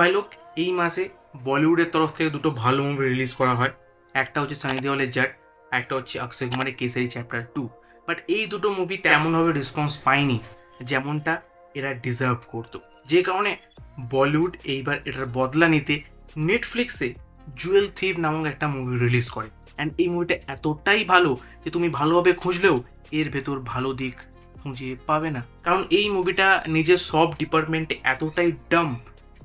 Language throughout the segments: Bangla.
ভাই লোক, এই মাসে বলিউডের তরফ থেকে দুটো ভালো মুভি রিলিজ করা হয়। একটা হচ্ছে সানি দেওয়ালের জাট একটা হচ্ছে অক্ষয় কুমারের কেসারি চ্যাপ্টার টু বাট এই দুটো মুভি তেমনভাবে রেসপন্স পায়নি, যেমনটা এরা ডিজার্ভ করতো। যে কারণে বলিউড এইবার এটার বদলা নিতে নেটফ্লিক্সে জুয়েল থিভ নামক একটা মুভি রিলিজ করে। অ্যান্ড এই মুভিটা এতটাই ভালো যে তুমি ভালোভাবে খুঁজলেও এর ভেতর ভালো দিক খুঁজে পাবে না। কারণ এই মুভিটা নিজের সব ডিপার্টমেন্টে এতটাই ডাম্প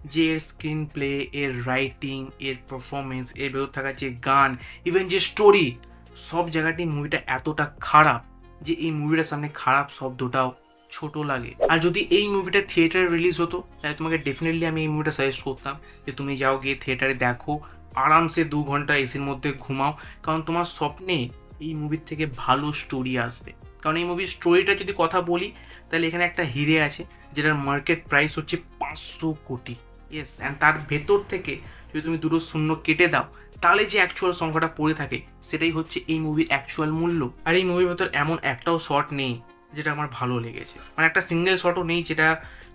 যে এর স্ক্রিন প্লে এর রাইটিং এর পারফরমেন্স এর ভেতর থাকা যে গান ইভেন যে স্টোরি সব জায়গাতেই মুভিটা এতটা খারাপ যে এই মুভিটার সামনে খারাপ শব্দটাও ছোট লাগে। আর যদি এই মুভিটা থিয়েটারে রিলিজ হতো, তাহলে তোমাকে ডেফিনেটলি আমি এই মুভিটা সাজেস্ট করতাম যে তুমি যাও গিয়ে থিয়েটারে দেখো, আরামসে দু ঘণ্টা এসির মধ্যে ঘুমাও, কারণ তোমার স্বপ্নে এই মুভির থেকে ভালো স্টোরি আসবে। কারণ এই মুভির স্টোরিটা যদি কথা বলি, তাহলে এখানে একটা হিরে আছে, যেটার মার্কেট প্রাইস হচ্ছে পাঁচশো কোটি। ইয়েস অ্যান্ড তার ভেতর থেকে যদি তুমি দুটো শূন্য কেটে দাও, তাহলে যে অ্যাকচুয়াল সংখ্যাটা পড়ে থাকে, সেটাই হচ্ছে এই মুভির অ্যাকচুয়াল মূল্য। আর এই মুভির ভেতর এমন একটাও শট নেই, যেটা আমার ভালো লেগেছে। মানে একটা সিঙ্গেল শটও নেই, যেটা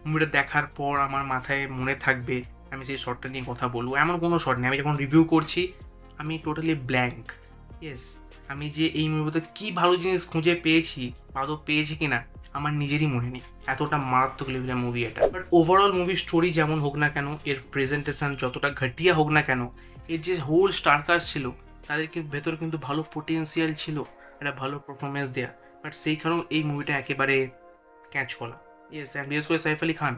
মুভিটা দেখার পর আমার মাথায় মনে থাকবে, আমি সেই শটটা নিয়ে কথা বলব। এমন কোনো শট নেই, আমি যখন রিভিউ করছি, আমি টোটালি ব্ল্যাঙ্ক ইয়েস আমি যে এই মুভিতে কী ভালো জিনিস খুঁজে পেয়েছি আদৌ পেয়েছি কিনা, আমার নিজেরই মনে নেই। এতটা মারাত্মক লেভেলের মুভি এটা। বাট ওভারঅল মুভি স্টোরি যেমন হোক না কেন, এর প্রেজেন্টেশন যতটা ঘটিয়া হোক না কেন, এর যে হোল স্টারকাস্ট ছিল, তাদের ভেতর কিন্তু ভালো পোটেন্সিয়াল ছিল, একটা ভালো পারফরমেন্স দেওয়া বাট সেই কারণেও এই মুভিটা একেবারে ক্যাচ করা। ইয়েস অ্যান্ড বিশেষ করে সাইফ আলী খান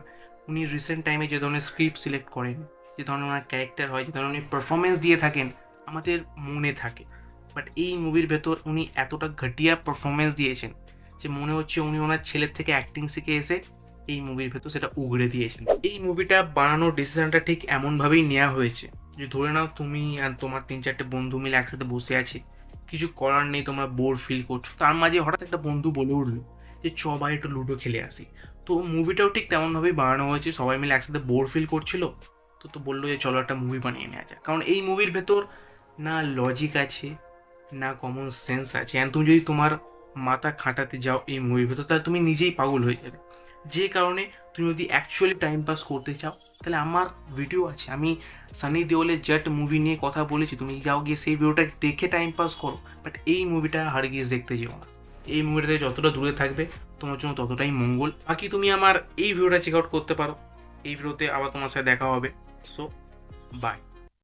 উনি রিসেন্ট টাইমে যে ধরনের স্ক্রিপ্ট সিলেক্ট করেন, যে ধরনের ওনার ক্যারেক্টার হয়, যে ধরনের উনি পারফরমেন্স দিয়ে থাকেন, আমাদের মনে থাকে। বাট এই মুভির ভেতর উনি এতটা ঘটিয়া পারফরমেন্স দিয়েছেন যে মনে হচ্ছে উনি ওনার ছেলের থেকে অ্যাক্টিং শিখে এসে এই মুভির ভেতর সেটা উগড়ে দিয়েছেন। এই মুভিটা বানানোর ডিসিশনটা ঠিক এমনভাবেই নেওয়া হয়েছে যে, ধরে নাও তুমি আর তোমার তিন চারটে বন্ধু মিলে একসাথে বসে আছে, কিছু করার নেই, তোমরা বোর ফিল করছ। তার মাঝে হঠাৎ একটা বন্ধু বলে উঠল যে, চ ভাই একটু লুডো খেলে আসি। তো মুভিটাও ঠিক তেমনভাবেই বানানো হয়েছে, সবাই মিলে একসাথে বোর ফিল করছিল। তো তো বলল যে, চলো একটা মুভি বানিয়ে নেওয়া যায় কারণ এই মুভির ভেতর না লজিক আছে, না কমন সেন্স আছে। অ্যান্ড তুমি যদি তোমার মাথা খাটাতে যাও এই মুভির ভেতর, তাহলে তুমি নিজেই পাগল হয়ে যাবে। যে কারণে তুমি যদি অ্যাকচুয়ালি টাইম পাস করতে চাও, তাহলে আমার ভিডিও আছে। আমি সানি দেওলের জেট মুভি নিয়ে কথা বলেছি, তুমি যাও গিয়ে সেই ভিডিওটা দেখে টাইম পাস করো। বাট এই মুভিটা হারগিজ দেখতে যেও না। এই মুভিটা থেকে যতটা দূরে থাকবে, তোমার জন্য ততটাই মঙ্গল। বাকি তুমি আমার এই ভিডিওটা চেক আউট করতে পারো। এই ভিডিওতে আবার তোমার সাথে দেখা হবে। So by